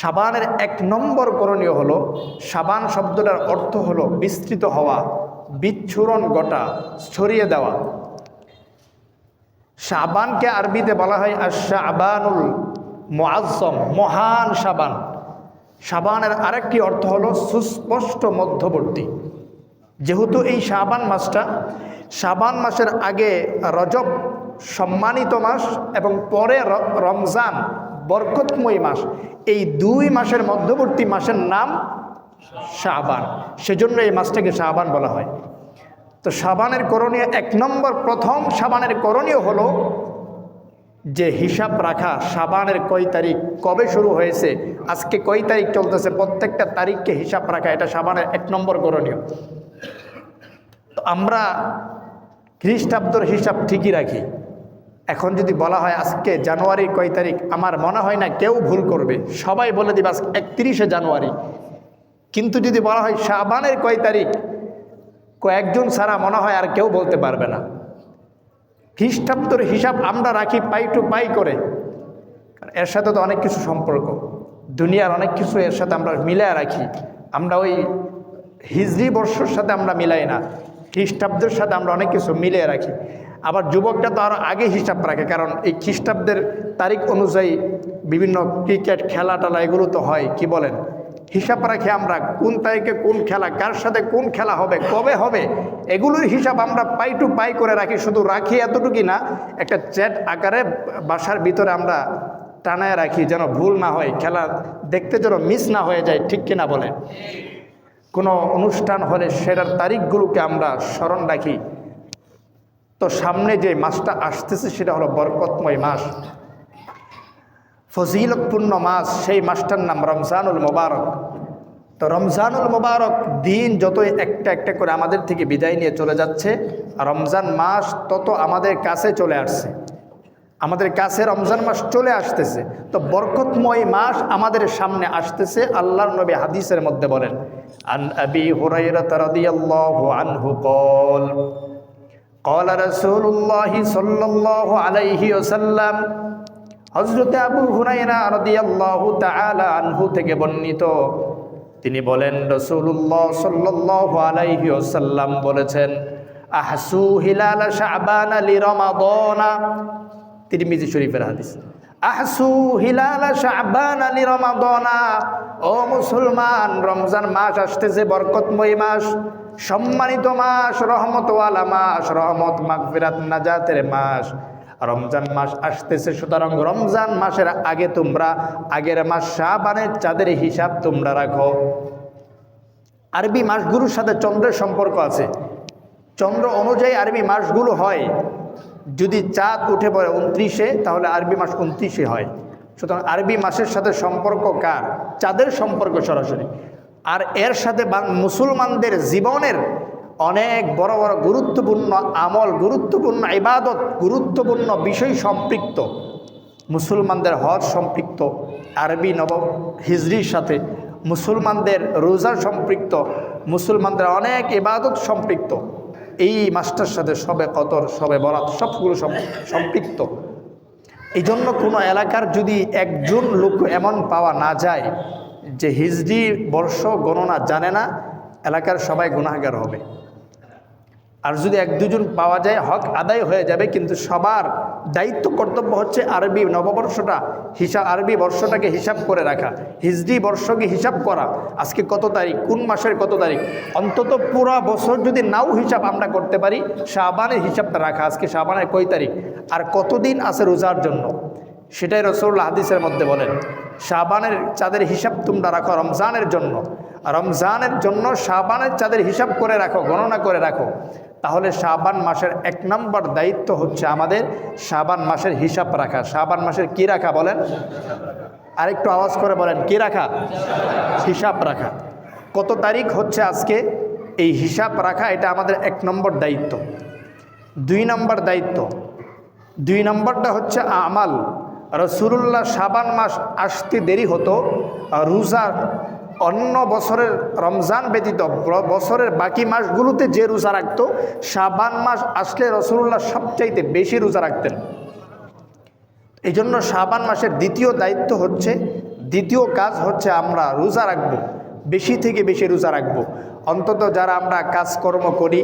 সাবানের এক নম্বর করণীয় হলো সাবান শব্দটার অর্থ হলো বিস্তৃত হওয়া, বিচ্ছুরণ গটা ছড়িয়ে দেওয়া। সাবানকে আরবিতে বলা হয় আর সাবানুল মোয়াজ্জম মহান সাবান সাবানের আরেকটি অর্থ হলো সুস্পষ্ট মধ্যবর্তী। যেহেতু এই সাবান মাসটা সাবান মাসের আগে রজব সম্মানিত মাস এবং পরে রমজান বরকতময় মাস। এই দুই মাসের মধ্যবর্তী মাসের নাম শাবান। সেজন্য এই মাসটাকে শাবান বলা হয়। তো সাবানের করণীয় এক নম্বর, প্রথম সাবানের করণীয় হলো যে হিসাব রাখা সাবানের কয় তারিখ, কবে শুরু হয়েছে, আজকে কয় তারিখ চলতেছে, প্রত্যেকটা তারিখকে হিসাব রাখা, এটা সাবানের এক নম্বর করণীয়। তো আমরা খ্রিস্টাব্দর হিসাব ঠিকই রাখি। এখন যদি বলা হয় আজকে জানুয়ারির কয় তারিখ, আমার মনে হয় না কেউ ভুল করবে। সবাই বলে দিবে আজকে একত্রিশে জানুয়ারি। কিন্তু যদি বলা হয় সাবানের কয় তারিখ, কয়েকজন ছাড়া মনে হয় আর কেউ বলতে পারবে না। খ্রিস্টাব্দর হিসাব আমরা রাখি পাই টু পাই করে। এর সাথে তো অনেক কিছু সম্পর্ক। দুনিয়ার অনেক কিছু এর সাথে আমরা মিলায় রাখি। আমরা ওই হিজরি বর্ষর সাথে আমরা মিলাই না। খ্রিস্টাব্দের সাথে আমরা অনেক কিছু মিলিয়ে রাখি। আবার যুবকটা তো আরও আগে হিসাব রাখে, কারণ এই খ্রিস্টাব্দের তারিখ অনুযায়ী বিভিন্ন ক্রিকেট, খেলা টেলা এগুলো তো হয়, কি বলেন? হিসাব রাখি আমরা, কোন তারিখে কোন খেলা, কার সাথে কোন খেলা হবে, কবে হবে, এগুলোর হিসাব আমরা পাই টু পাই করে রাখি, শুধু রাখি এতটুকুই না, একটা চ্যাট আকারে বাসার ভিতরে আমরা টানায় রাখি, যেন ভুল না হয়, খেলা দেখতে যেন মিস না হয়ে যায়, ঠিক কিনা বলে কোনো অনুষ্ঠান হলে সেটার তারিখগুলোকে আমরা স্মরণ রাখি। তো সামনে যে মাসটা আসতেছে, সেটা হলো বরকতময় মাস। ফজিলতপূর্ণ মাস, সেই মাসটার নাম রমজানুল মোবারক। তো রমজানুল মোবারক দিন যতই একটা একটা করে আমাদের থেকে বিদায় নিয়ে চলে যাচ্ছে, রমজান মাস তত আমাদের কাছে চলে আসছে। আমাদের কাছে রমজান মাস চলে আসতেছে। তো বরকতময় মাস আমাদের সামনে আসতেছে, আল্লাহর নবী হাদিসের মধ্যে বলেন, আন আবি হুরাইরাহ রাদিয়াল্লাহু আনহু কল। কলা রসুল্লাহ সাল্লাহ আলাইহি ওসাল্লাম হজরতে আবু হুনাইনা রদিয়াল্লাহু তাআলা আনহু থেকে বর্ণিত। তিনি বলেন রসুল্লাহ সাল্লাহ আলাইহি ওসাল্লাম বলেছেন, আহসু হিলাল শাহবান আলী রমাদনা। তিরমিজি শরীফের হাদিস। আহসু হিলাল শাহবান আলী রমাদনা। ও মুসলমান, রমজান মাস আসতেছে, বরকতময় মাস। সম্মানিত মাস, রহমতওয়ালা মাস, রহমত, মাগফিরাত, নাজাতের মাস। রমজান মাস আসতেছে, সুতরাং রমজান মাসের আগে তোমরা, আগের মাস শাবানের চাঁদের হিসাব তোমরা রাখো। আরবি মাসগুলোর সাথে চন্দ্রের সম্পর্ক আছে। চন্দ্র অনুযায়ী আরবি মাসগুলো হয়। যদি চাঁদ উঠে পড়ে উনত্রিশে, তাহলে আরবি মাস উনত্রিশে হয়। সুতরাং আরবি মাসের সাথে সম্পর্ক কার? চাঁদের সম্পর্ক সরাসরি। আর এর সাথে মুসলমানদের জীবনের অনেক বড় বড় গুরুত্বপূর্ণ আমল, গুরুত্বপূর্ণ ইবাদত, গুরুত্বপূর্ণ বিষয় সম্পৃক্ত। মুসলমানদের হজ সম্পৃক্ত, আরবি নব হিজরির সাথে মুসলমানদের রোজা সম্পৃক্ত, মুসলমানদের অনেক ইবাদত সম্পৃক্ত। এই মাসটার সাথে সবে কতর সবে বরাত, সবগুলো সম্পৃক্ত। এই জন্য কোনো এলাকার যদি একজন লোক এমন পাওয়া না যায় যে হিজড়ি বর্ষ গণনা জানে না, এলাকার সবাই গুণাগার হবে। আর যদি এক দুজন পাওয়া যায়, হক আদায় হয়ে যাবে, কিন্তু সবার দায়িত্ব, কর্তব্য হচ্ছে আরবি নববর্ষটা হিসাব আরবি বর্ষটাকে হিসাব করে রাখা। হিজড়ি বর্ষকে হিসাব করা, আজকে কত তারিখ, কোন মাসের কত তারিখ? অন্তত পুরা বছর যদি নাও হিসাব আমরা করতে পারি, শাবানের হিসাবটা রাখা, আজকে শাবানের কয় তারিখ? আর কতদিন আছে রোজার জন্য? সেটাই রসুল্লাহ হাদিসের মধ্যে বলেন, শাবানের চাঁদের হিসাব তোমরা রাখো রমজানের জন্য। রমজানের জন্য শাবানের চাঁদের হিসাব করে রাখো, গণনা করে রাখো। তাহলে শাবান মাসের এক নম্বর দায়িত্ব হচ্ছে আমাদের শাবান মাসের হিসাব রাখা। শাবান মাসের কি রাখা বলেন? আরেকটু আওয়াজ করে বলেন, কি রাখা? হিসাব রাখা। কত তারিখ হচ্ছে আজকে? এই হিসাব রাখা, এটা আমাদের এক নম্বর দায়িত্ব। দুই নম্বর দায়িত্ব। দুই নম্বরটা হচ্ছে আমাল। রসুল্লাহ সাবান মাস আসতে দেরি হতো রোজার অন্য বছরের রমজান ব্যতীত বছরের বাকি মাসগুলোতে যে রোজা রাখতো সাবান মাস আসলে রসুল্লাহ সবচাইতে বেশি রোজা রাখতেন। এই জন্য সাবান মাসের দ্বিতীয় দায়িত্ব হচ্ছে, দ্বিতীয় কাজ হচ্ছে আমরা রোজা রাখব, বেশি থেকে বেশি রোজা রাখব। অন্তত যারা আমরা কাজকর্ম করি,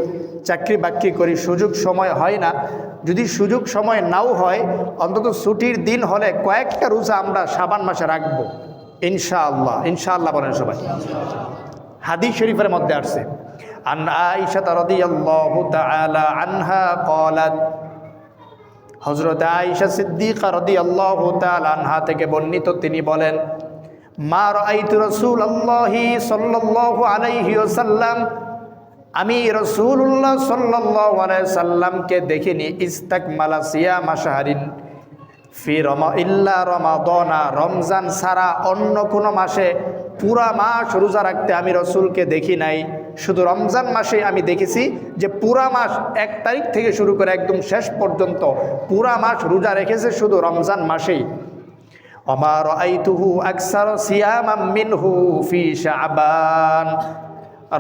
চাকরি বাকরি করি, সুযোগ সময় হয় না, যদি সুযোগ সময় নাও হয়, অন্তত ছুটির দিন হলে কয়েকটা রোজা আমরা সাবান মাসে রাখব, ইনশাআল্লাহ ইনশাআল্লাহ বলেন সবাই। হাদিস শরীফের মধ্যে আসছে, আন আয়েশা রাদিয়াল্লাহু তাআলা আনহা সিদ্দিকা রাদিয়াল্লাহু তাআলা আনহা থেকে বর্ণিত তিনি বলেন মা রাআইতু রাসূলুল্লাহি সাল্লাল্লাহু আলাইহি ওয়াসাল্লাম, আমি রাসূলুল্লাহ সাল্লাল্লাহু আলাইহি সাল্লামকে দেখিনি। ইস্তাকমালা সিয়ামা মাসাহারিন ফি রমা, ইল্লা রমাদনা, রমজান ছাড়া অন্য কোনো মাসে, পুরা মাস রোজা রাখতে আমি রসুলকে দেখি নাই। শুধু রমজান মাসে আমি দেখেছি যে পুরা মাস এক তারিখ থেকে শুরু করে একদম শেষ পর্যন্ত পুরা মাস রোজা রেখেছে শুধু রমজান মাসেই। অমার আইতুহু আকসার সিয়ামাম মিনহু ফি শাবান।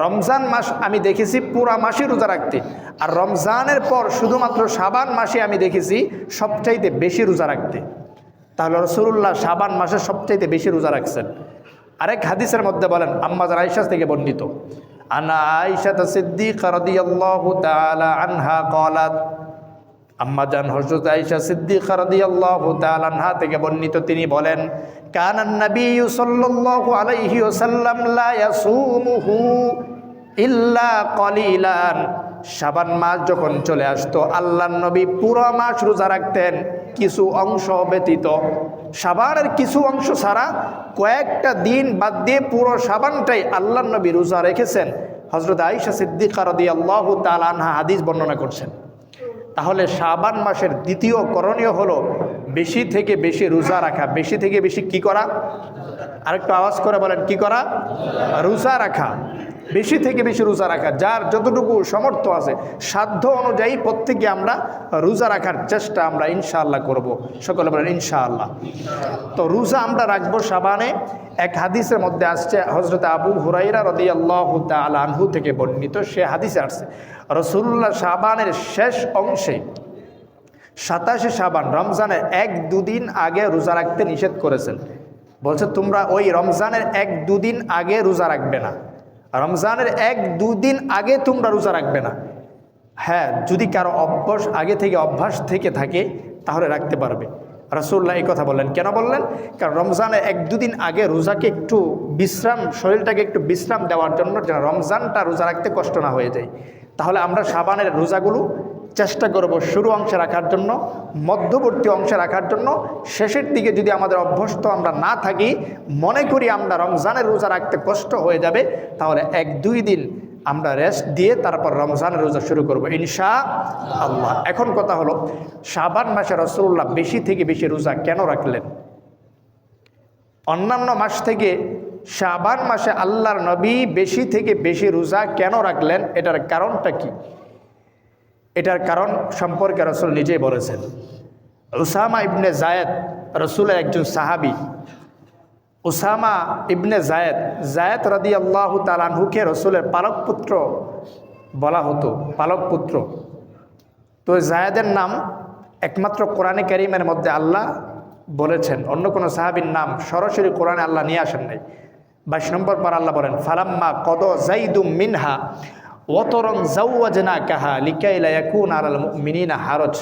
রমজান মাস আমি দেখেছি পুরা মাসই রোজা রাখতে। আর রমজানের পর শুধুমাত্র সাবান মাসে আমি দেখেছি সবচাইতে বেশি রোজা রাখতে। তাহলে রসুল্লাহ সাবান মাসে সবচাইতে বেশি রোজা রাখছেন। আরেক হাদিসের মধ্যে বলেন আম্মাজার আইসাস থেকে বর্ণিত, আনা আইসা সিদ্দিক রাদিয়াল্লাহু তাআলা আনহা ক্বালাত আম্মা জান হযরত আয়েশা সিদ্দিকা রাদিয়াল্লাহু তাআলা আনহা থেকে বর্ণিত, তিনি বলেন, কানান নবী সাল্লাল্লাহু আলাইহি ওয়াসাল্লাম লা ইয়াসুমুহু ইল্লা কলিলান। শাবান মাস যখন চলে আসতো, আল্লাহর নবী পুরো মাস রোজা রাখতেন, কিছু অংশ ব্যতীত। সাবানের কিছু অংশ ছাড়া কয়েকটা দিন বাদ দিয়ে পুরো সাবানটাই আল্লাহর নবী রোজা রেখেছেন। হজরত আয়েশা সিদ্দিকা রাদিয়াল্লাহু তাআলা আনহা হাদিস বর্ণনা করছেন। তাহলে শাবান মাসের দ্বিতীয় করণীয় হলো বেশি থেকে বেশি রোজা রাখা। বেশি থেকে বেশি কি করা? আরেকটু আওয়াজ করে বলেন, কি করা? রোজা রাখা। বেশি থেকে বেশি রোজা রাখা। যার যতটুকু সমর্থ আছে, সাধ্য অনুযায়ী প্রত্যেকে আমরা রোজা রাখার চেষ্টা আমরা ইনশাআল্লাহ করব। সকলে বলেন, ইনশাআল্লাহ। তো রোজা আমরা রাখব সাবানে এক হাদিসের মধ্যে আসছে হজরত আবু হুরাইরা রদি আল্লাহ আনহু থেকে বর্ণিত। সে হাদিসে আসছে। রসুল্লাহ সাবানের শেষ অংশে, সাতাশে সাবান রমজানের এক দুদিন আগে রোজা রাখতে নিষেধ করেছেন। বলছে, তোমরা ওই রমজানের এক দুদিন আগে রোজা রাখবে না। রমজানের এক দুদিন আগে তোমরা রোজা রাখবে না। হ্যাঁ যদি কারও অভ্যাস আগে থেকে, অভ্যাস থেকে থাকে, তাহলে রাখতে পারবে। রসুল্লাহ এই কথা বললেন। কেন বললেন? কারণ রমজানে এক দুদিন আগে রোজাকে একটু বিশ্রাম, শরীরটাকে একটু বিশ্রাম দেওয়ার জন্য যেন রমজানটা রোজা রাখতে কষ্ট না হয়ে যায়। তাহলে আমরা সাবানের রোজাগুলো চেষ্টা করব শুরু অংশে রাখার জন্য, মধ্যবর্তী অংশে রাখার জন্য। শেষের দিকে যদি আমাদের অভ্যস্ত আমরা না থাকি, মনে করি আমরা রমজানের রোজা রাখতে কষ্ট হয়ে যাবে, তাহলে এক দুই দিন আমরা রেস্ট দিয়ে তারপর রমজানের রোজা শুরু করব, ইনশা আল্লাহ। এখন কথা হলো, শাবান মাসে রসুল্লাহ বেশি থেকে বেশি রোজা কেন রাখলেন? অন্যান্য মাস থেকে শাবান মাসে আল্লাহর নবী বেশি থেকে বেশি রোজা কেন রাখলেন? এটার কারণটা কি? এটার কারণ সম্পর্কে রসুল নিজেই বলেছেন। উসামা ইবনে জায়েদ রসুলের একজন সাহাবি। উসামা ইবনে জায়েদ জায়েদ রাদি আল্লাহ তালানহুকে রসুলের পালক পুত্র বলা হতো পালক পুত্র তো জায়েদের নাম একমাত্র কোরআনে করিমের মধ্যে আল্লাহ বলেছেন, অন্য কোনো সাহাবির নাম সরাসরি কোরআনে আল্লাহ নিয়ে আসেন নাই। বাইশ নম্বর পর আল্লাহ বলেন, ফালাম্মা কদ জাইদুম মিনহা ওতরং জাউয়াজনা কাহা লিকাইলা ইয়াকুন আলাল মিনিনা হারজ।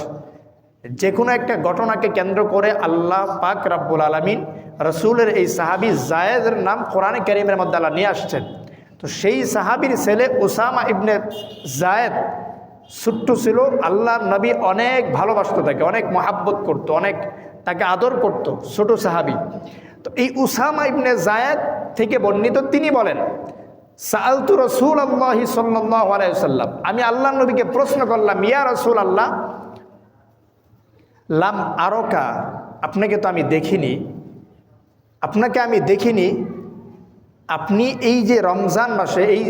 যে কোনো একটা ঘটনাকে কেন্দ্র করে আল্লাহ পাক রাব্বুল আলমিন রসুলের এই সাহাবি জায়েদের নাম কোরআনে করিমের মধ্যে আল্লাহ নিয়ে আসছেন। তো সেই সাহাবির ছেলে ওসামা ইবনে জায়েদ ছোট্ট ছিল আল্লাহ নবী অনেক ভালোবাসত তাকে, অনেক মহাব্বত করত, অনেক তাকে আদর করত ছোট সাহাবি। তো এই উসামা ইবনে জায়েদ থেকে বর্ণিত তিনি বলেন সালতু রসুল আল্লাহি সাল্লাম আমি আল্লাহ নবীকে প্রশ্ন করলাম, ইয়া রসুল আল্লাহ লাম আরকা, আপনাকে তো আমি দেখিনি। আপনাকে আমি দেখিনি। আপনি এই যে রমজান মাসে, এই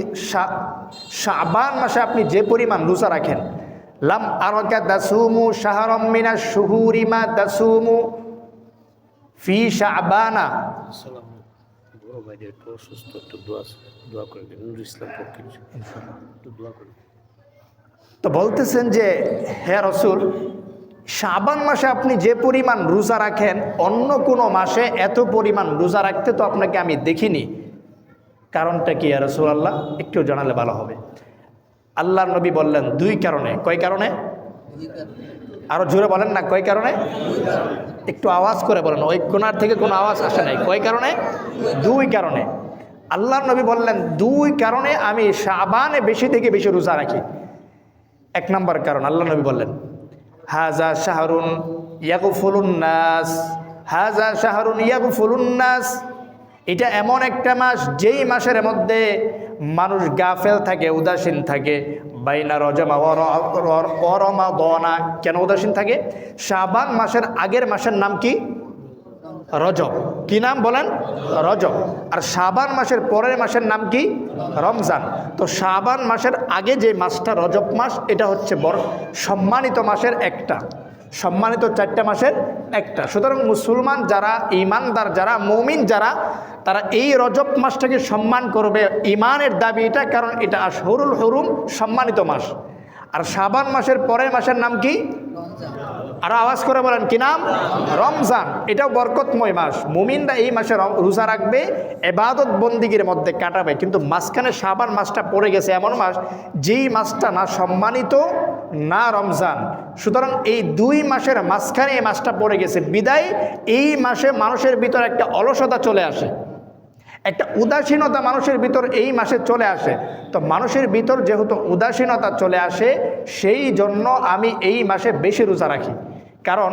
শাবান মাসে আপনি যে পরিমাণ রোজা রাখেন, লাম আরকা দাসুমু শাহরমিনা শুহুরিমা দাসুমু ফি শাবানা। ভাইদের একটু অসুস্থ একটু দোয়া দোয়া করে দিন নুরুল ইসলাম পক্ষে একটু দোয়া করে তো বলতেছেন যে হে রসুল শাবান মাসে আপনি যে পরিমাণ রোজা রাখেন অন্য কোনো মাসে এত পরিমাণ রোজা রাখতে তো আপনাকে আমি দেখিনি। কারণটা কি আর রসুল্লাহ একটু জানালে ভালো হবে। আল্লাহ নবী বললেন দুই কারণে। কয় কারণে। আরও জোরে বলেন না, কয় কারণে? একটু আওয়াজ করে বলেন, ওই কোনার থেকে কোনো আওয়াজ আসে নাই। কয় কারণে? দুই কারণে। আল্লাহ নবী বললেন, দুই কারণে আমি সাবানে বেশি থেকে বেশি রোজা রাখি। এক নম্বর কারণ আল্লাহ নবী বললেন হাজা শাহরুন ইয়াকু ইয়াকুফুলুন্নাস হাজা শাহরুন ইয়াকু ইয়াকুফুলুন্নাস এটা এমন একটা মাস, যেই মাসের মধ্যে মানুষ গাফেল থাকে, উদাসীন থাকে। বাইনা রজমা অরমা দনা কেন উদাসীন থাকে? শাবান মাসের আগের মাসের নাম কি? রজব। কি নাম বলেন? রজব। আর শাবান মাসের পরের মাসের নাম কি? রমজান। তো শাবান মাসের আগে যে মাসটা রজব মাস, এটা হচ্ছে বড় সম্মানিত মাসের একটা। সম্মানিত চারটা মাসের একটা। সুতরাং মুসলমান যারা ইমানদার যারা মৌমিন, যারা, তারা এই রজব মাসটাকে সম্মান করবে। ইমানের দাবি এটা কারণ এটা আশহরুল হরুম সম্মানিত মাস। আর শাবান মাসের পরের মাসের নাম কি? আর আওয়াজ করে বলেন, কি নাম? রমজান। এটাও বরকতময় মাস। মুমিনরা এই মাসে রোজা রাখবে, এবাদত বন্দিগির মধ্যে কাটাবে। কিন্তু মাঝখানে সাবান মাসটা পড়ে গেছে এমন মাস, যেই মাসটা না সম্মানিত, না রমজান। সুতরাং এই দুই মাসের মাঝখানে এই মাসটা পড়ে গেছে। বিদায়, এই মাসে মানুষের ভিতর একটা অলসতা চলে আসে। একটা উদাসীনতা মানুষের ভিতর এই মাসে চলে আসে। তো মানুষের ভিতর যেহেতু উদাসীনতা চলে আসে, সেই জন্য আমি এই মাসে বেশি রোজা রাখি। কারণ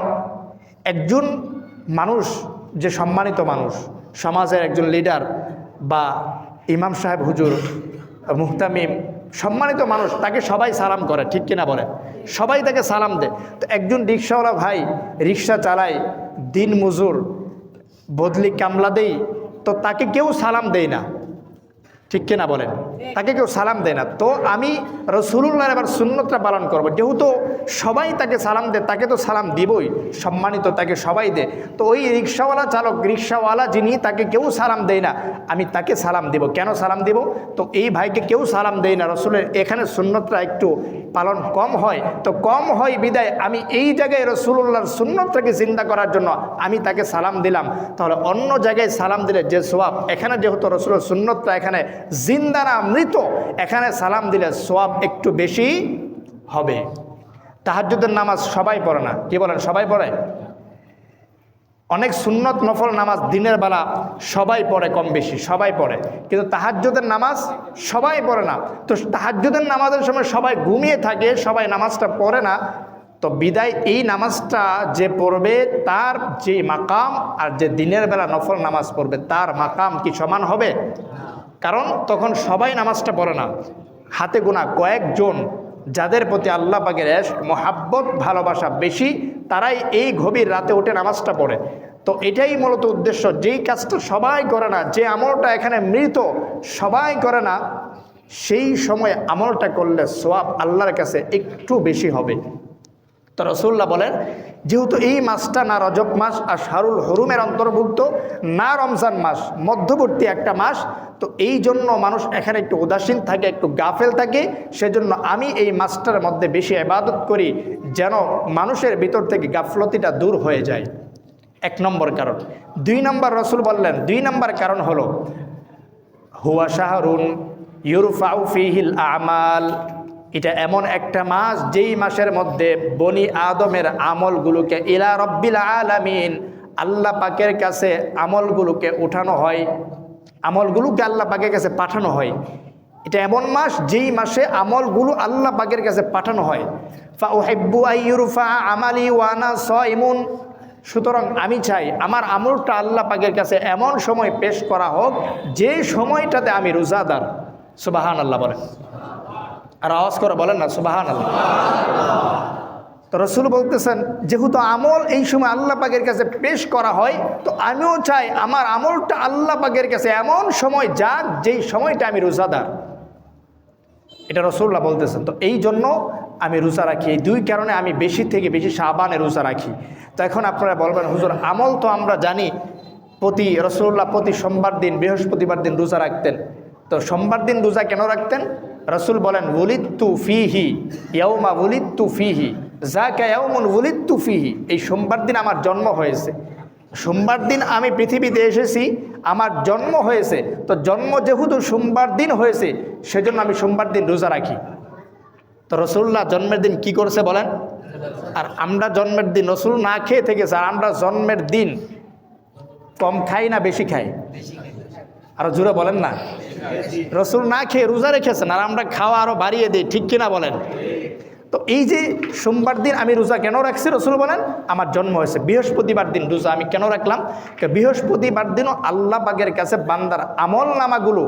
একজন মানুষ, যে সম্মানিত মানুষ, সমাজের একজন লিডার বা ইমাম সাহেব, হুজুর, মুহতামিম, সম্মানিত মানুষ, তাকে সবাই সালাম করে, ঠিক কিনা বলে? সবাই তাকে সালাম দেয়। তো একজন রিক্সাওয়ালা ভাই, রিক্সা চালায়, দিন মজুর, বদলি কামলা দেই তো তাকে কেউ সালাম দেয় না। ঠিক কিনা বলেন? তাকে কেউ সালাম দেয় না। তো আমি রসুল্লাহ এবার সুন্নতটা পালন করব। যেহেতু সবাই তাকে সালাম দেয়, তাকে তো সালাম দিবই। সম্মানিত তাকে সবাই দেয়। তো ওই রিক্সাওয়ালা চালক, রিক্সাওয়ালা যিনি, তাকে কেউ সালাম দেয় না। আমি তাকে সালাম দিব। কেন সালাম দিব? তো এই ভাইকে কেউ সালাম দেয় না। রসুলের এখানে সুন্নতটা একটু পালন কম হয়। তো কম হয় বিদায়। আমি এই জায়গায় রসুল্লাহর সুন্নতটাকে চিন্তা করার জন্য আমি তাকে সালাম দিলাম। তাহলে অন্য জায়গায় সালাম দিলে যে সোয়াব এখানে যেহেতু রসুলের সুন্নতটা এখানে জিন্দানা মৃত, এখানে সালাম দিলে সোয়াব একটু বেশি হবে। তাহাজ্জুদের নামাজ সবাই পড়ে না। কি বলেন? সবাই পড়ে? অনেক সুন্নত নফল নামাজ দিনের বেলা সবাই পড়ে কম বেশি, সবাই পড়ে। কিন্তু তাহাজ্জুদের নামাজ সবাই পড়ে না। তো তাহাজ্জুদের নামাজের সময় সবাই ঘুমিয়ে থাকে, সবাই নামাজটা পড়ে না। তো বিদায় এই নামাজটা যে পড়বে, তার যে মাকাম আর যে দিনের বেলা নফল নামাজ পড়বে, তার মাকাম কি সমান হবে? কারণ তখন সবাই নামাজটা পড়ে না। হাতে গোনা কয়েকজন যাদের প্রতি আল্লাহ পাকের এশ মোহাব্বত, ভালোবাসা বেশি, তারাই এই গভীর রাতে উঠে নামাজটা পড়ে। তো এটাই মূলত উদ্দেশ্য, যেই কাজটা সবাই করে না, যে আমলটা এখানে মৃত, সবাই করে না, সেই সময় আমলটা করলে সোয়াব আল্লাহর কাছে একটু বেশি হবে। তো রসুল্লাহ বলেন, যেহেতু এই মাসটা না রজব মাস আর শারুল হরুমের অন্তর্ভুক্ত, না রমজান মাস, মধ্যবর্তী একটা মাস, তো এই জন্য মানুষ এখানে একটু উদাসীন থাকে, একটু গাফেল থাকে। সেজন্য আমি এই মাসটার মধ্যে বেশি আবাদত করি যেন মানুষের ভিতর থেকে গাফলতিটা দূর হয়ে যায়। এক নম্বর কারণ। দুই নম্বর রসুল বললেন, দুই নম্বর কারণ হলো, হুয়া শাহরুন ইউরফাউ ফিহিল আমাল। এটা এমন একটা মাস যেই মাসের মধ্যে বনি আদমের আমলগুলোকে ইলা রব্বিল আলামিন আল্লাহ পাকের কাছে আমলগুলোকে উঠানো হয়, আমলগুলোকে আল্লাহ পাকের কাছে পাঠানো হয়। এটা এমন মাস যেই মাসে আমলগুলো আল্লাহ পাকের কাছে পাঠানো হয়। ফা ও ওহেব্বু আইয়ুরফা আমালি ওয়ানা স ইমুন সুতরাং আমি চাই আমার আমলটা আল্লাহ পাকের কাছে এমন সময় পেশ করা হোক যে সময়টাতে আমি রোজাদার। সুবাহান আল্লাহ বলেন। আর আওয়াজ করে বলেন না সুবাহান আল্লাহ তো রসুল বলতেছেন, যেহেতু আমল এই সময় আল্লাহ পাকের কাছে পেশ করা হয়, তো আমিও চাই আমার আমলটা আল্লাহ পাকের কাছে এমন সময় যাক, যেই সময়টা আমি রোজাদার। এটা রসুল্লাহ বলতেছেন। তো এই জন্য আমি রোজা রাখি। এই দুই কারণে আমি বেশি থেকে বেশি সাবানে রোজা রাখি। তো এখন আপনারা বলবেন, হুজুর, আমল তো আমরা জানি, প্রতি রসুল্লাহ প্রতি সোমবার দিন, বৃহস্পতিবার দিন রোজা রাখতেন। তো সোমবার দিন রোজা কেন রাখতেন? রসুল বলেন উলিত্তু ফিহি ইয়ৌমা উলিত্তু ফিহি যা কায়াউমুন উলিদ তুফিহি এই সোমবার দিন আমার জন্ম হয়েছে। সোমবার দিন আমি পৃথিবীতে এসেছি, আমার জন্ম হয়েছে। তো জন্ম যেহেতু সোমবার দিন হয়েছে, সেজন্য আমি সোমবার দিন রোজা রাখি। তো রসুল্লাহ জন্মের দিন কি করছে বলেন? আর আমরা জন্মের দিন রসুল না খেয়ে থেকেছে, আর আমরা জন্মের দিন কম খাই না বেশি খাই? আরও জুড়ে বলেন না। রসুল না খেয়ে রোজা রেখেছেন আর আমরা খাওয়া আরও বাড়িয়ে দিই, ঠিক কিনা বলেন? তো এই যে সোমবার দিন আমি রোজা কেন রাখছি, রসুল বলেন, আমার জন্ম হয়েছে, বৃহস্পতিবার দিন রোজা আমি কেন রাখলাম? বৃহস্পতিবার দিনও আল্লাহ পাকের কাছে বান্দার আমল নামাগুলো,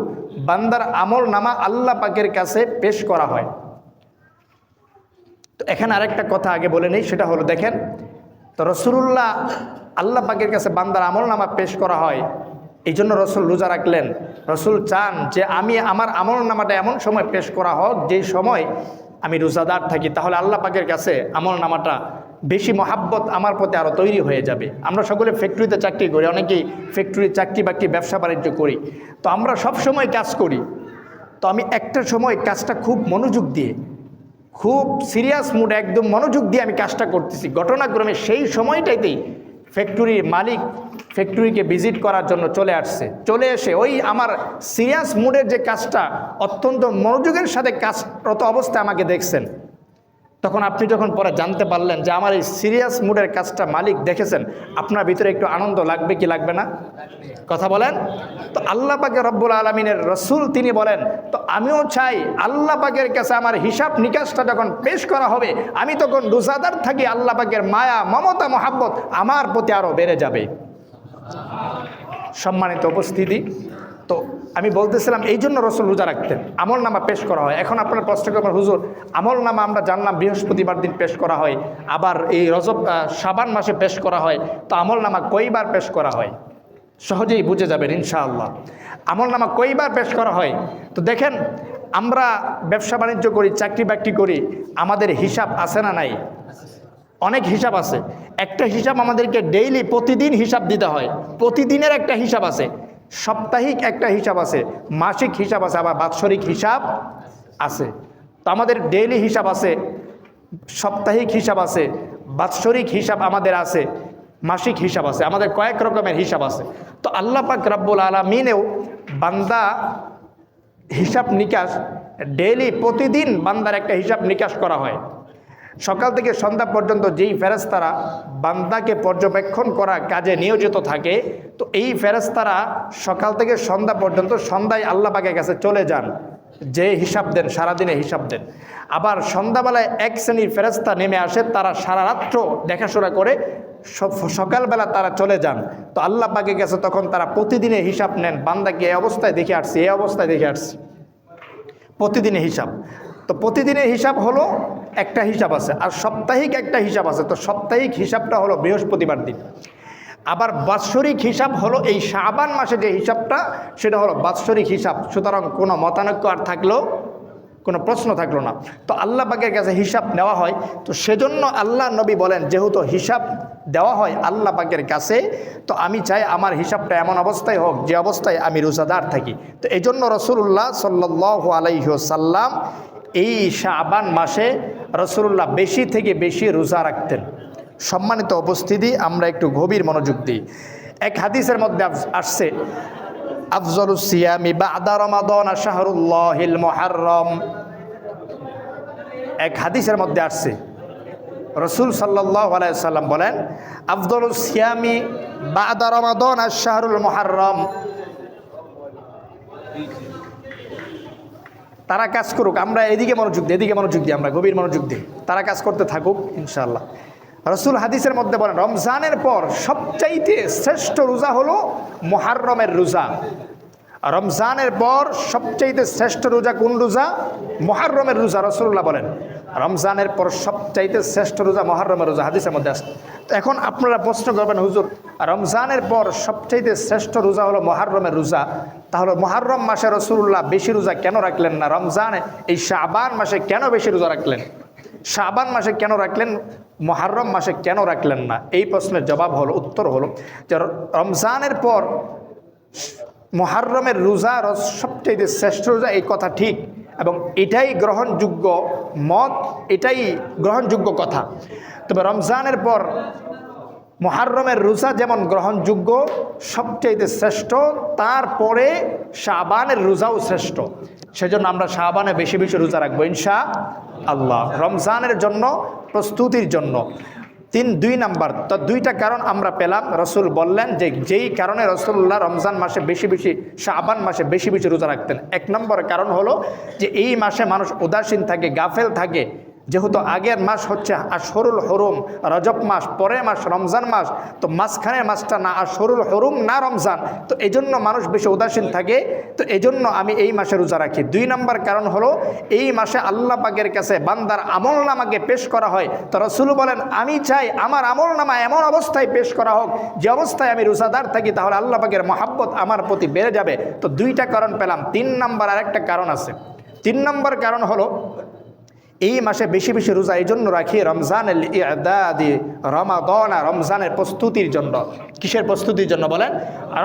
বান্দার আমল নামা আল্লাহ পাকের কাছে পেশ করা হয়। তো এখানে আরেকটা কথা আগে বলে নেই, সেটা হলো দেখেন, তো রসুল্লাহ আল্লাহ পাকের কাছে বান্দার আমল নামা পেশ করা হয় এই জন্য রসুল রোজা রাখলেন। রসুল চান যে আমি আমার আমল নামাটা এমন সময় পেশ করা হোক, যেই সময় আমি রোজাদার থাকি। তাহলে আল্লাহ পাকের কাছে আমল নামাটা বেশি মহাব্বত আমার প্রতি আরও তৈরি হয়ে যাবে। আমরা সকলে ফ্যাক্টরিতে চাকরি করি, অনেকেই ফ্যাক্টরি চাকরি বাকরি ব্যবসা বাণিজ্য করি। তো আমরা সব সময় কাজ করি। তো আমি একটা সময় কাজটা খুব মনোযোগ দিয়ে, খুব সিরিয়াস মুডে একদম মনোযোগ দিয়ে আমি কাজটা করতেছি। ঘটনাক্রমে সেই সময়টাইতেই ফ্যাক্টরির মালিক ফ্যাক্টরিকে ভিজিট করার জন্য চলে আসছে। চলে এসে ওই আমার সিরিয়াস মুডের যে কাজটা, অত্যন্ত মনোযোগের সাথে কাজরত অবস্থায় আমাকে দেখছেন। তখন আপনি যখন পরে জানতে পারলেন যে আমার এই সিরিয়াস মুডের কাজটা মালিক দেখেছেন, আপনার ভিতরে একটু আনন্দ লাগবে কি লাগবে না? কথা বলেন? তো আল্লাহ পাকে রব্বুল আলমিনের রসুল তিনি বলেন, তো আমিও চাই আল্লাহ পাকের কাছে আমার হিসাব নিকাশটা যখন পেশ করা হবে, আমি তখন রোজাদার থাকি, আল্লাহ পাকের মায়া, মমতা, মহাব্বত আমার প্রতি আরও বেড়ে যাবে। সম্মানিত উপস্থিতি আমি বলতেছিলাম, এই জন্য রসুল রোজা রাখতেন। আমল নামা পেশ করা হয়। এখন আপনার প্রশ্ন করবেন হুজুর, আমল নামা আমরা জানলাম বৃহস্পতিবার দিন পেশ করা হয়, আবার এই রজব সাবান মাসে পেশ করা হয়। তো আমল নামা কয়বার পেশ করা হয়? সহজেই বুঝে যাবেন, ইনশাআল্লাহ। আমল নামা কয়বার পেশ করা হয়? তো দেখেন, আমরা ব্যবসা বাণিজ্য করি, চাকরি বাকরি করি, আমাদের হিসাব আছে না নাই? অনেক হিসাব আছে। একটা হিসাব আমাদেরকে ডেইলি প্রতিদিন হিসাব দিতে হয়। প্রতিদিনের একটা হিসাব আছে। সাপ্তাহিক একটা হিসাব আছে, মাসিক হিসাব আছে, আবার বাৎসরিক হিসাব আছে। তো আমাদের ডেইলি হিসাব আছে, সাপ্তাহিক হিসাব আছে, বাৎসরিক হিসাব আমাদের আছে, মাসিক হিসাব আছে, আমাদের কয়েক রকমের হিসাব আছে। তো আল্লাহ পাক রাব্বুল আলমিনেও বান্দা হিসাব নিকাশ ডেইলি প্রতিদিন বান্দার একটা হিসাব নিকাশ করা হয়। সকাল থেকে সন্ধ্যা পর্যন্ত যেই ফেরেস্তারা বান্দাকে পর্যবেক্ষণ করা কাজে নিয়োজিত থাকে, তো এই ফেরেস্তারা সকাল থেকে সন্ধ্যা পর্যন্ত সন্ধ্যায় আল্লাহ পাকের কাছে চলে যান, যে হিসাব দেন সারাদিনে হিসাব দেন। আবার সন্ধ্যাবেলায় এক শ্রেণির ফেরেস্তা নেমে আসে, তারা সারা রাত্র দেখাশোনা করে সকালবেলা তারা চলে যান। তো আল্লাহ পাকের কাছে তখন তারা প্রতিদিনে হিসাব নেন, বান্দাকে এই অবস্থায় দেখে আসছি, এই অবস্থায় দেখে আসছি। প্রতিদিনের হিসাব। তো প্রতিদিনের হিসাব হলো একটা হিসাব আছে, আর সাপ্তাহিক একটা হিসাব আছে, তো সাপ্তাহিক হিসাবটা হলো বৃহস্পতিবার দিন। আবার বাৎসরিক হিসাব হলো এই শাবান মাসে যে হিসাবটা, সেটা হলো বাৎসরিক হিসাব। সুতরাং কোনো মতানৈক্য আর থাকলেও, কোনো প্রশ্ন থাকল না। তো আল্লাহ পাকের কাছে হিসাব নেওয়া হয়, তো সেজন্য আল্লাহ নবী বলেন, যেহেতু হিসাব দেওয়া হয় আল্লাহ পাকের কাছে, তো আমি চাই আমার হিসাবটা এমন অবস্থায় হোক, যে অবস্থায় আমি রোজাদার থাকি। তো এই জন্য রসুল্লাহ সাল্লাহ আলাইসাল্লাম এই শাবান মাসে রসুল্লাহ বেশি থেকে বেশি রোজা রাখতেন। সম্মানিত উপস্থিতি, আমরা একটু গভীর মনোযোগ দিই। এক হাদিসের মধ্যে আস- আসছে, আফজল সিয়ামি বাদা রমাদন শাহরুল্লাহিল মুহাররম। এক হাদিসের মধ্যে আসছে, রসুল সাল্লাহ আলাইসাল্লাম বলেন, আফজল সিয়ামি বাদা রমাদন আর শাহরুল মুহাররম। তারা কাজ করুক, আমরা এদিকে মনোযোগ দিই, এদিকে মনোযোগ দিই আমরা, গভীর মনোযোগ দিই। তারা কাজ করতে থাকুক ইনশাল্লাহ রসুল হাদিসের মধ্যে বলেন, রমজানের পর সবচাইতে শ্রেষ্ঠ রোজা হলো মহারমের রোজা। রমজানের পর সবচাইতে শ্রেষ্ঠ রোজা কোন রোজা? মহারমের রোজা রসুল্লাহ বলেন। রমজানের পর সবচাইতে শ্রেষ্ঠ রোজা মহারমের রোজা, হাদিসের মধ্যে আসে এখন আপনারা প্রশ্ন করবেন, হুজুর, রমজানের পর সবচাইতে শ্রেষ্ঠ রোজা হলো মহারমের রোজা? তাহলে মহারম মাসে রসুল্লাহ বেশি রোজা কেন রাখলেন না? রমজানে এই শাবান মাসে কেন বেশি রোজা রাখলেন? শাবান মাসে কেন রাখলেন? মহারম মাসে কেন রাখলেন না? এই প্রশ্নের জবাব হলো, উত্তর হলো যে রমজানের পর মহারমের রোজা রস সবচেয়ে শ্রেষ্ঠ রোজা, এই কথা ঠিক। এবং এটাই গ্রহণযোগ্য মত, এটাই গ্রহণযোগ্য কথা। তবে রমজানের পর মহারমের রোজা যেমন গ্রহণযোগ্য সবচেয়ে শ্রেষ্ঠ, তারপরে শাবানের রোজাও শ্রেষ্ঠ। সেজন্য আমরা শাবানে বেশি বেশি রোজা রাখব, ইনশা আল্লাহ। রমজানের জন্য, প্রস্তুতির জন্য। তিন, দুই নাম্বার, তো দুইটা কারণ আমরা পেলাম। রসুল বললেন যে যেই কারণে রসুল্লাহ রমজান মাসে বেশি বেশি শাহবান মাসে বেশি বেশি রোজা রাখতেন। এক নম্বর কারণ হলো যে এই মাসে মানুষ উদাসীন থাকে, গাফেল থাকে। যেহেতু আগের মাস হচ্ছে আশরুল হরুম, রজব মাস পরের মাস, রমজান মাস, তো মাঝখানের মাসটা না আশরুল হরুম, না রমজান। তো এই জন্য মানুষ বেশি উদাসীন থাকে। তো এই জন্য আমি এই মাসে রোজা রাখি। দুই নম্বর কারণ হলো, এই মাসে আল্লাহ পাকের কাছে বান্দার আমল নামাকে পেশ করা হয়। তো রসুল বলেন, আমি চাই আমার আমল নামা এমন অবস্থায় পেশ করা হোক, যে অবস্থায় আমি রোজাদার থাকি, তাহলে আল্লাহ পাকের মহাব্বত আমার প্রতি বেড়ে যাবে। তো দুইটা কারণ পেলাম। তিন নম্বর আরেকটা কারণ আছে। তিন নম্বর কারণ হলো এই মাসে বেশি বেশি রোজা এই জন্য রাখি রমজানের ইদাদি রমাদনা, রমজানের প্রস্তুতির জন্য। কিসের প্রস্তুতির জন্য বলেন?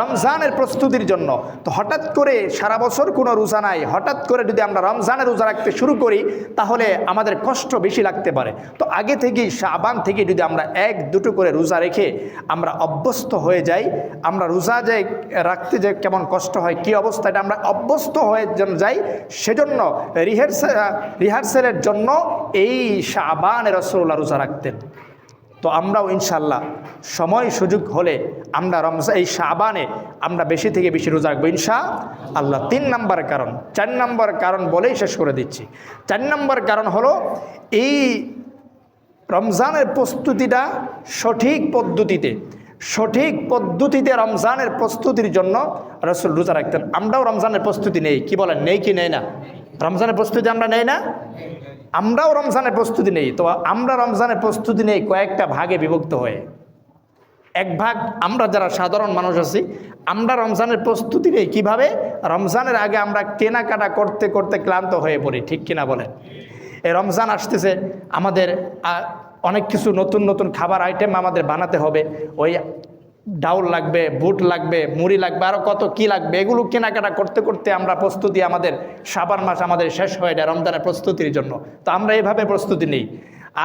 রমজানের প্রস্তুতির জন্য। তো হঠাৎ করে সারা বছর কোনো রোজা নাই। হঠাৎ করে যদি আমরা রমজানের রোজা রাখতে শুরু করি, তাহলে আমাদের কষ্ট বেশি লাগতে পারে। তো আগে থেকেই সাবান থেকে যদি আমরা এক, দুটো করে রোজা রেখে আমরা অভ্যস্ত হয়ে যাই, আমরা রোজা যে রাখতে যে কেমন কষ্ট হয়, কী অবস্থা এটা আমরা অভ্যস্ত হয়ে যাই, সেজন্য রিহার্সেল রিহার্সেলের জন্য এই শাবানে রসুল্লাহ রোজা রাখতেন। তো আমরাও ইনশাল্লাহ সময় সুযোগ হলে আমরা রমজা, এই শাবানে আমরা বেশি থেকে বেশি রোজা রাখব ইনশা আল্লাহ তিন নম্বর কারণ, চার নম্বর কারণ বলেই শেষ করে দিচ্ছি। চার নম্বর কারণ হলো এই রমজানের প্রস্তুতিটা সঠিক পদ্ধতিতে সঠিক পদ্ধতিতে রমজানের প্রস্তুতির জন্য রসুল রোজা রাখতেন। আমরাও রমজানের প্রস্তুতি নেই, কি বলেন? নেই কি নেই না? রমজানের প্রস্তুতি আমরা নেই না? আমরাও রমজানের প্রস্তুতি নেই, তো আমরা রমজানের প্রস্তুতি নেই, কয়েকটা ভাগে বিভক্ত হয়ে। এক ভাগ, আমরা যারা সাধারণ মানুষ আছি, আমরা রমজানের প্রস্তুতি নেই। কীভাবে? রমজানের আগে আমরা কেনাকাটা করতে করতে ক্লান্ত হয়ে পড়ি, ঠিক কিনা বলেন? এই রমজান আসতেছে, আমাদের অনেক কিছু নতুন নতুন খাবার আইটেম আমাদের বানাতে হবে। ওই ডাউল লাগবে, বুট লাগবে, মুড়ি লাগবে আরও কত কি লাগবে, এগুলো কেনাকাটা করতে করতে আমরা প্রস্তুতি আমাদের সাবান মাস আমাদের শেষ হয়ে যায় রমজানের প্রস্তুতির জন্য। তো আমরা এভাবে প্রস্তুতি নিই।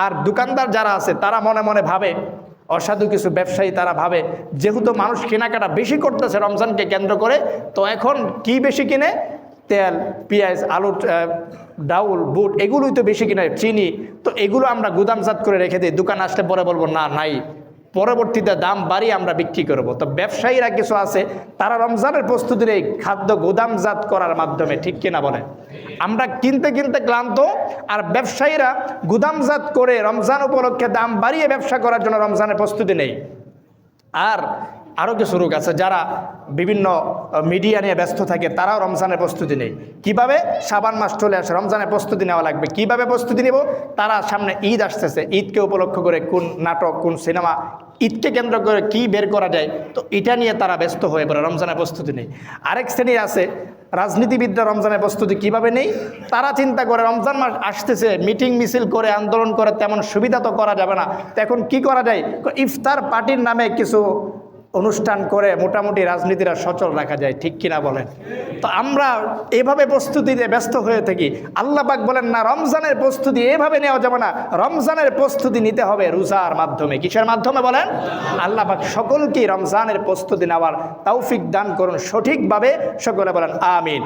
আর দোকানদার যারা আছে, তারা মনে মনে ভাবে, অসাধু কিছু ব্যবসায়ী তারা ভাবে, যেহেতু মানুষ কেনাকাটা বেশি করতেছে রমজানকে কেন্দ্র করে, তো এখন কি বেশি কিনে? তেল, পেঁয়াজ, আলু ডাউল, বুট, এগুলোই তো বেশি কিনে, চিনি। তো এগুলো আমরা গুদামজাত করে রেখে দিই, দোকান আসলে পরে বলব, না, নাই। পরবর্তীতে দাম বাড়িয়ে আমরা বিক্রি করব। তো ব্যবসায়ীরা কিছু আছে, তারা রমজানের প্রস্তুতির এই খাদ্য গুদামজাত করার মাধ্যমে, ঠিক কিনা বলে আমরা কিনতে কিনতে ক্লান্ত, আর ব্যবসায়ীরা গুদামজাত করে রমজান উপলক্ষে দাম বাড়িয়ে ব্যবসা করার জন্য রমজানের প্রস্তুতি নেই। আর আরও কিছু রোগ আছে যারা বিভিন্ন মিডিয়া নিয়ে ব্যস্ত থাকে, তারাও রমজানের প্রস্তুতি নেই। কীভাবে? সাবান মাস চলে আসে রমজানের প্রস্তুতি নেওয়া লাগবে। কীভাবে প্রস্তুতি নেব? তারা সামনে ঈদ আসতেছে। ঈদকে উপলক্ষ করে কোন নাটক, কোন সিনেমা, ঈদকে কেন্দ্র করে কি বের করা যায়? তো এটা নিয়ে তারা ব্যস্ত হয়ে পড়ে রমজানের প্রস্তুতি নেই। আরেক শ্রেণি আছে, রাজনীতিবিদরা রমজানের প্রস্তুতি কীভাবে নেই? তারা চিন্তা করে, রমজান মাস আসতেছে, মিটিং মিছিল করে, আন্দোলন করে, তেমন সুবিধা তো করা যাবে না। তো এখন কি করা যায়? ইফতার পার্টির নামে কিছু অনুষ্ঠান করে মোটামুটি রাজনীতিরা সচল রাখা যায়, ঠিক কিনা বলেন? তো আমরা এভাবে প্রস্তুতিতে ব্যস্ত হয়ে থাকি। আল্লাহবাক বলেন, না, রমজানের প্রস্তুতি এভাবে নেওয়া যাবে না। রমজানের প্রস্তুতি নিতে হবে রোজার মাধ্যমে। কিসের মাধ্যমে বলেন? আল্লাহ সকলকে সকলকেই রমজানের প্রস্তুতি নেওয়ার তৌফিক দান করুন সঠিকভাবে। সকলে বলেন, আমিন।